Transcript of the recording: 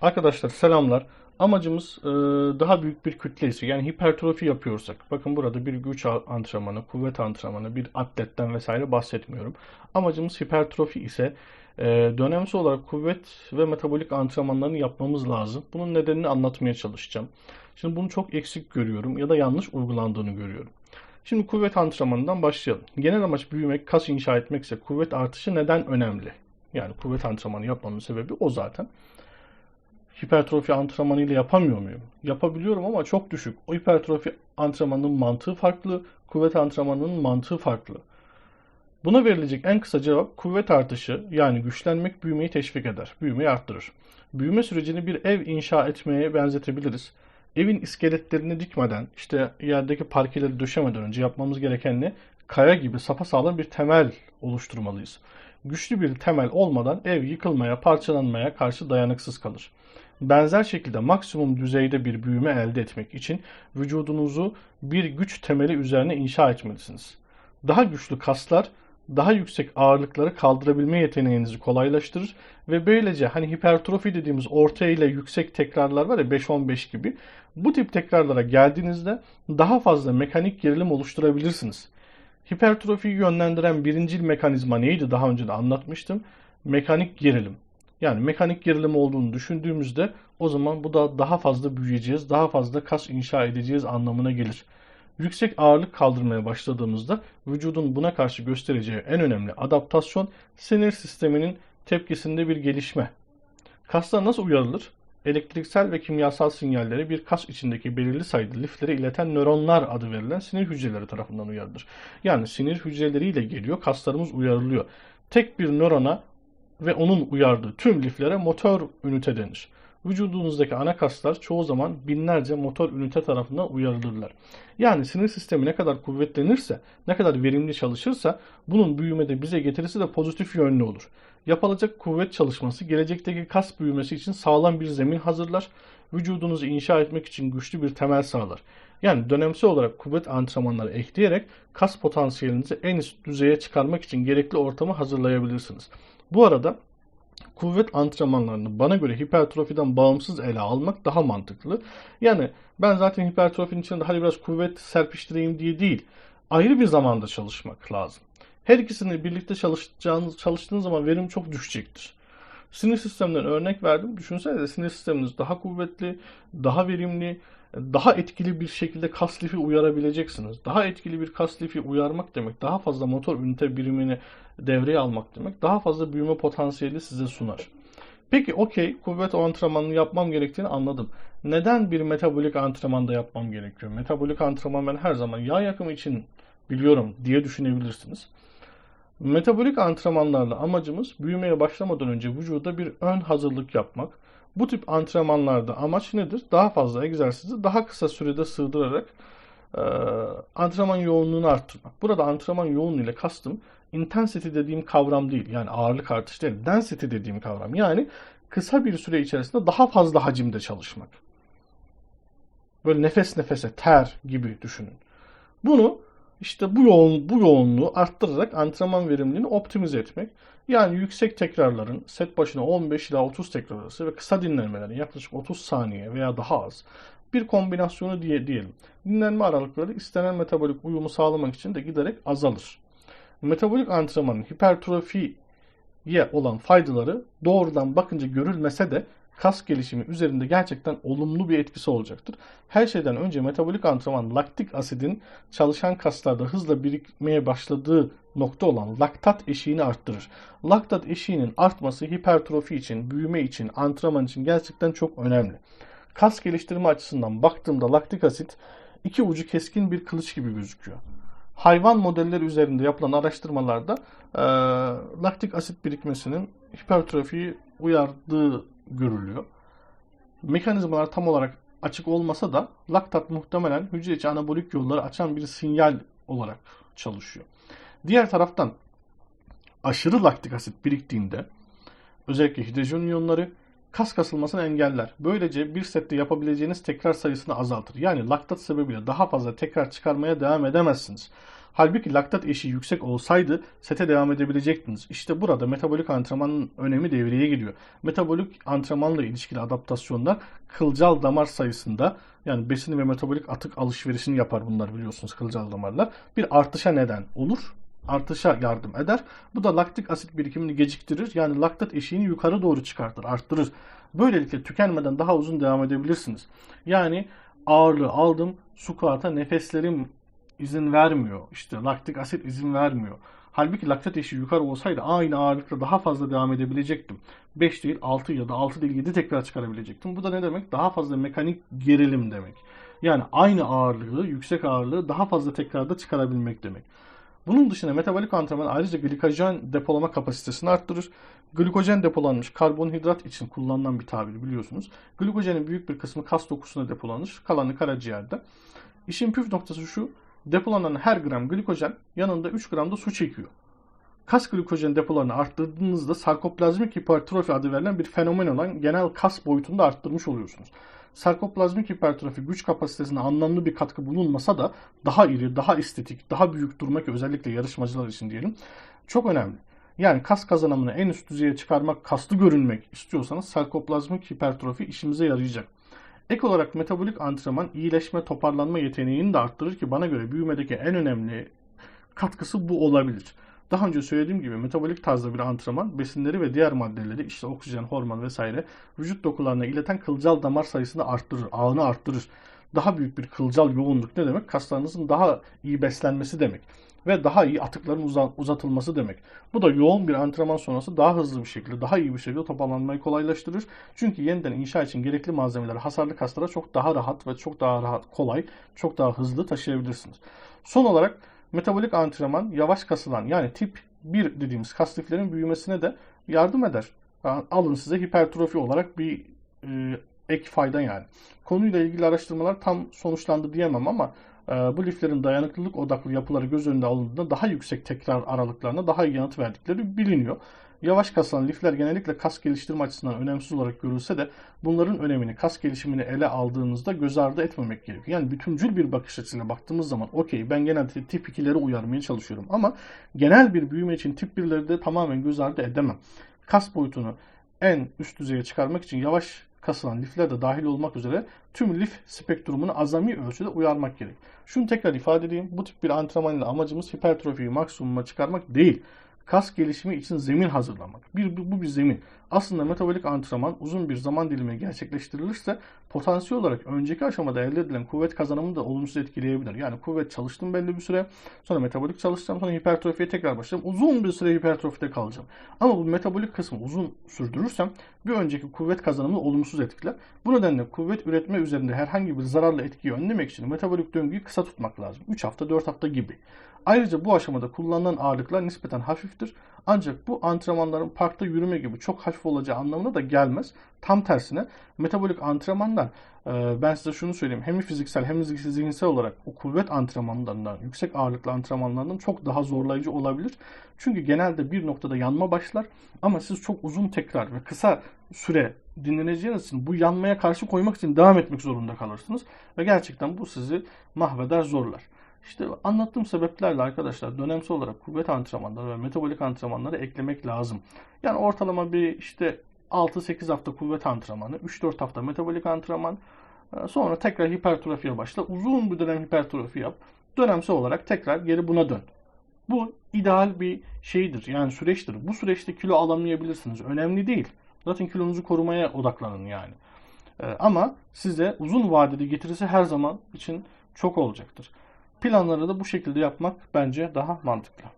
Arkadaşlar selamlar. Amacımız e, daha büyük bir kütle ise yani hipertrofi yapıyorsak bakın burada bir güç antrenmanı, kuvvet antrenmanı, bir atletten vesaire bahsetmiyorum. Amacımız hipertrofi ise e, dönemsel olarak kuvvet ve metabolik antrenmanlarını yapmamız lazım. Bunun nedenini anlatmaya çalışacağım. Şimdi bunu çok eksik görüyorum ya da yanlış uygulandığını görüyorum. Şimdi kuvvet antrenmanından başlayalım. Genel amaç büyümek, kas inşa etmekse kuvvet artışı neden önemli? Yani kuvvet antrenmanı yapmamın sebebi o zaten hipertrofi antrenmanıyla yapamıyor muyum? Yapabiliyorum ama çok düşük. O hipertrofi antrenmanının mantığı farklı, kuvvet antrenmanının mantığı farklı. Buna verilecek en kısa cevap kuvvet artışı yani güçlenmek büyümeyi teşvik eder, büyümeyi arttırır. Büyüme sürecini bir ev inşa etmeye benzetebiliriz. Evin iskeletlerini dikmeden, işte yerdeki parkeleri döşemeden önce yapmamız gereken ne? Kaya gibi sapasağlam bir temel oluşturmalıyız. Güçlü bir temel olmadan ev yıkılmaya, parçalanmaya karşı dayanıksız kalır. Benzer şekilde maksimum düzeyde bir büyüme elde etmek için vücudunuzu bir güç temeli üzerine inşa etmelisiniz. Daha güçlü kaslar daha yüksek ağırlıkları kaldırabilme yeteneğinizi kolaylaştırır ve böylece hani hipertrofi dediğimiz orta ile yüksek tekrarlar var ya 5-15 gibi bu tip tekrarlara geldiğinizde daha fazla mekanik gerilim oluşturabilirsiniz. Hipertrofiyi yönlendiren birincil mekanizma neydi? Daha önce de anlatmıştım. Mekanik gerilim. Yani mekanik gerilim olduğunu düşündüğümüzde o zaman bu da daha fazla büyüyeceğiz, daha fazla kas inşa edeceğiz anlamına gelir. Yüksek ağırlık kaldırmaya başladığımızda vücudun buna karşı göstereceği en önemli adaptasyon sinir sisteminin tepkisinde bir gelişme. Kaslar nasıl uyarılır? Elektriksel ve kimyasal sinyalleri bir kas içindeki belirli sayıda liflere ileten nöronlar adı verilen sinir hücreleri tarafından uyarılır. Yani sinir hücreleriyle geliyor, kaslarımız uyarılıyor. Tek bir nörona ve onun uyardığı tüm liflere motor ünite denir. Vücudunuzdaki ana kaslar çoğu zaman binlerce motor ünite tarafından uyarılırlar. Yani sinir sistemi ne kadar kuvvetlenirse, ne kadar verimli çalışırsa bunun büyümede bize getirisi de pozitif yönlü olur. Yapılacak kuvvet çalışması gelecekteki kas büyümesi için sağlam bir zemin hazırlar. Vücudunuzu inşa etmek için güçlü bir temel sağlar. Yani dönemsel olarak kuvvet antrenmanları ekleyerek kas potansiyelinizi en üst düzeye çıkarmak için gerekli ortamı hazırlayabilirsiniz. Bu arada kuvvet antrenmanlarını bana göre hipertrofiden bağımsız ele almak daha mantıklı. Yani ben zaten hipertrofinin içinde hadi biraz kuvvet serpiştireyim diye değil, ayrı bir zamanda çalışmak lazım. Her ikisini birlikte çalışacağınız, çalıştığınız zaman verim çok düşecektir. Sinir sisteminden örnek verdim. Düşünsenize sinir sisteminiz daha kuvvetli, daha verimli, daha etkili bir şekilde kas lifi uyarabileceksiniz. Daha etkili bir kas lifi uyarmak demek, daha fazla motor ünite birimini devreye almak demek, daha fazla büyüme potansiyeli size sunar. Peki okey, kuvvet antrenmanını yapmam gerektiğini anladım. Neden bir metabolik antrenmanda yapmam gerekiyor? Metabolik antrenman ben her zaman yağ yakımı için biliyorum diye düşünebilirsiniz. Metabolik antrenmanlarla amacımız büyümeye başlamadan önce vücuda bir ön hazırlık yapmak. Bu tip antrenmanlarda amaç nedir? Daha fazla egzersizi daha kısa sürede sığdırarak e, antrenman yoğunluğunu arttırmak. Burada antrenman yoğunluğu ile kastım intensity dediğim kavram değil. Yani ağırlık artışı değil. Density dediğim kavram. Yani kısa bir süre içerisinde daha fazla hacimde çalışmak. Böyle nefes nefese ter gibi düşünün. Bunu işte bu yoğun bu yoğunluğu arttırarak antrenman verimliliğini optimize etmek. Yani yüksek tekrarların set başına 15 ila 30 tekrar arası ve kısa dinlenmelerin yaklaşık 30 saniye veya daha az bir kombinasyonu diye diyelim. Dinlenme aralıkları istenen metabolik uyumu sağlamak için de giderek azalır. Metabolik antrenmanın hipertrofiye olan faydaları doğrudan bakınca görülmese de kas gelişimi üzerinde gerçekten olumlu bir etkisi olacaktır. Her şeyden önce metabolik antrenman laktik asidin çalışan kaslarda hızla birikmeye başladığı nokta olan laktat eşiğini arttırır. Laktat eşiğinin artması hipertrofi için, büyüme için, antrenman için gerçekten çok önemli. Kas geliştirme açısından baktığımda laktik asit iki ucu keskin bir kılıç gibi gözüküyor. Hayvan modelleri üzerinde yapılan araştırmalarda e, laktik asit birikmesinin hipertrofiyi uyardığı görülüyor. Mekanizmalar tam olarak açık olmasa da laktat muhtemelen hücre içi anabolik yolları açan bir sinyal olarak çalışıyor. Diğer taraftan aşırı laktik asit biriktiğinde özellikle hidrojen iyonları kas kasılmasını engeller. Böylece bir sette yapabileceğiniz tekrar sayısını azaltır. Yani laktat sebebiyle daha fazla tekrar çıkarmaya devam edemezsiniz. Halbuki laktat eşiği yüksek olsaydı sete devam edebilecektiniz. İşte burada metabolik antrenmanın önemi devreye giriyor. Metabolik antrenmanla ilişkili adaptasyonlar kılcal damar sayısında yani besin ve metabolik atık alışverişini yapar bunlar biliyorsunuz kılcal damarlar. Bir artışa neden olur artışa yardım eder. Bu da laktik asit birikimini geciktirir. Yani laktat eşiğini yukarı doğru çıkartır, arttırır. Böylelikle tükenmeden daha uzun devam edebilirsiniz. Yani ağırlığı aldım, squat'a nefeslerim izin vermiyor. İşte laktik asit izin vermiyor. Halbuki laktat eşiği yukarı olsaydı aynı ağırlıkla daha fazla devam edebilecektim. 5 değil 6 ya da 6 değil 7 tekrar çıkarabilecektim. Bu da ne demek? Daha fazla mekanik gerilim demek. Yani aynı ağırlığı, yüksek ağırlığı daha fazla tekrarda çıkarabilmek demek. Bunun dışında metabolik antrenman ayrıca glikojen depolama kapasitesini arttırır. Glikojen depolanmış karbonhidrat için kullanılan bir tabir biliyorsunuz. Glikojenin büyük bir kısmı kas dokusuna depolanır, kalanı karaciğerde. İşin püf noktası şu, depolanan her gram glikojen yanında 3 gram da su çekiyor. Kas glikojen depolarını arttırdığınızda sarkoplazmik hipertrofi adı verilen bir fenomen olan genel kas boyutunu da arttırmış oluyorsunuz. Sarkoplazmik hipertrofi güç kapasitesine anlamlı bir katkı bulunmasa da daha iri, daha estetik, daha büyük durmak özellikle yarışmacılar için diyelim çok önemli. Yani kas kazanımını en üst düzeye çıkarmak, kaslı görünmek istiyorsanız sarkoplazmik hipertrofi işimize yarayacak. Ek olarak metabolik antrenman iyileşme, toparlanma yeteneğini de arttırır ki bana göre büyümedeki en önemli katkısı bu olabilir. Daha önce söylediğim gibi metabolik tarzda bir antrenman besinleri ve diğer maddeleri işte oksijen, hormon vesaire vücut dokularına ileten kılcal damar sayısını arttırır, ağını arttırır. Daha büyük bir kılcal yoğunluk ne demek? Kaslarınızın daha iyi beslenmesi demek ve daha iyi atıkların uzatılması demek. Bu da yoğun bir antrenman sonrası daha hızlı bir şekilde, daha iyi bir şekilde toparlanmayı kolaylaştırır. Çünkü yeniden inşa için gerekli malzemeleri hasarlı kaslara çok daha rahat ve çok daha rahat, kolay, çok daha hızlı taşıyabilirsiniz. Son olarak Metabolik antrenman yavaş kasılan yani tip 1 dediğimiz kas liflerin büyümesine de yardım eder. Alın size hipertrofi olarak bir e, ek fayda yani. Konuyla ilgili araştırmalar tam sonuçlandı diyemem ama e, bu liflerin dayanıklılık odaklı yapıları göz önünde alındığında daha yüksek tekrar aralıklarına daha iyi yanıt verdikleri biliniyor. Yavaş kasılan lifler genellikle kas geliştirme açısından önemsiz olarak görülse de bunların önemini kas gelişimini ele aldığınızda göz ardı etmemek gerekiyor. Yani bütüncül bir bakış açısıyla baktığımız zaman okey ben genelde tip 2'leri uyarmaya çalışıyorum ama genel bir büyüme için tip 1'leri de tamamen göz ardı edemem. Kas boyutunu en üst düzeye çıkarmak için yavaş kasılan lifler de dahil olmak üzere tüm lif spektrumunu azami ölçüde uyarmak gerek. Şunu tekrar ifade edeyim. Bu tip bir antrenman ile amacımız hipertrofiyi maksimuma çıkarmak değil kas gelişimi için zemin hazırlamak. Bir, bu bir zemin. Aslında metabolik antrenman uzun bir zaman dilimi gerçekleştirilirse potansiyel olarak önceki aşamada elde edilen kuvvet kazanımını da olumsuz etkileyebilir. Yani kuvvet çalıştım belli bir süre, sonra metabolik çalışacağım, sonra hipertrofiye tekrar başlayacağım. Uzun bir süre hipertrofide kalacağım. Ama bu metabolik kısmı uzun sürdürürsem bir önceki kuvvet kazanımını olumsuz etkiler. Bu nedenle kuvvet üretme üzerinde herhangi bir zararlı etkiyi önlemek için metabolik döngüyü kısa tutmak lazım. 3 hafta 4 hafta gibi. Ayrıca bu aşamada kullanılan ağırlıklar nispeten hafiftir. Ancak bu antrenmanların parkta yürüme gibi çok hafif olacağı anlamına da gelmez. Tam tersine metabolik antrenmanlar e, ben size şunu söyleyeyim. Hem fiziksel hem zihinsel olarak o kuvvet antrenmanlarından, yüksek ağırlıklı antrenmanlardan çok daha zorlayıcı olabilir. Çünkü genelde bir noktada yanma başlar ama siz çok uzun tekrar ve kısa süre dinleneceğiniz için bu yanmaya karşı koymak için devam etmek zorunda kalırsınız. Ve gerçekten bu sizi mahveder, zorlar. İşte anlattığım sebeplerle arkadaşlar dönemsel olarak kuvvet antrenmanları ve metabolik antrenmanları eklemek lazım. Yani ortalama bir işte 6-8 hafta kuvvet antrenmanı, 3-4 hafta metabolik antrenman, e, sonra tekrar hipertrofiye başla. Uzun bir dönem hipertrofi yap. Dönemsel olarak tekrar geri buna dön. Bu ideal bir şeydir. Yani süreçtir. Bu süreçte kilo alamayabilirsiniz. Önemli değil. Zaten kilonuzu korumaya odaklanın yani. E, ama size uzun vadede getirisi her zaman için çok olacaktır. Planları da bu şekilde yapmak bence daha mantıklı.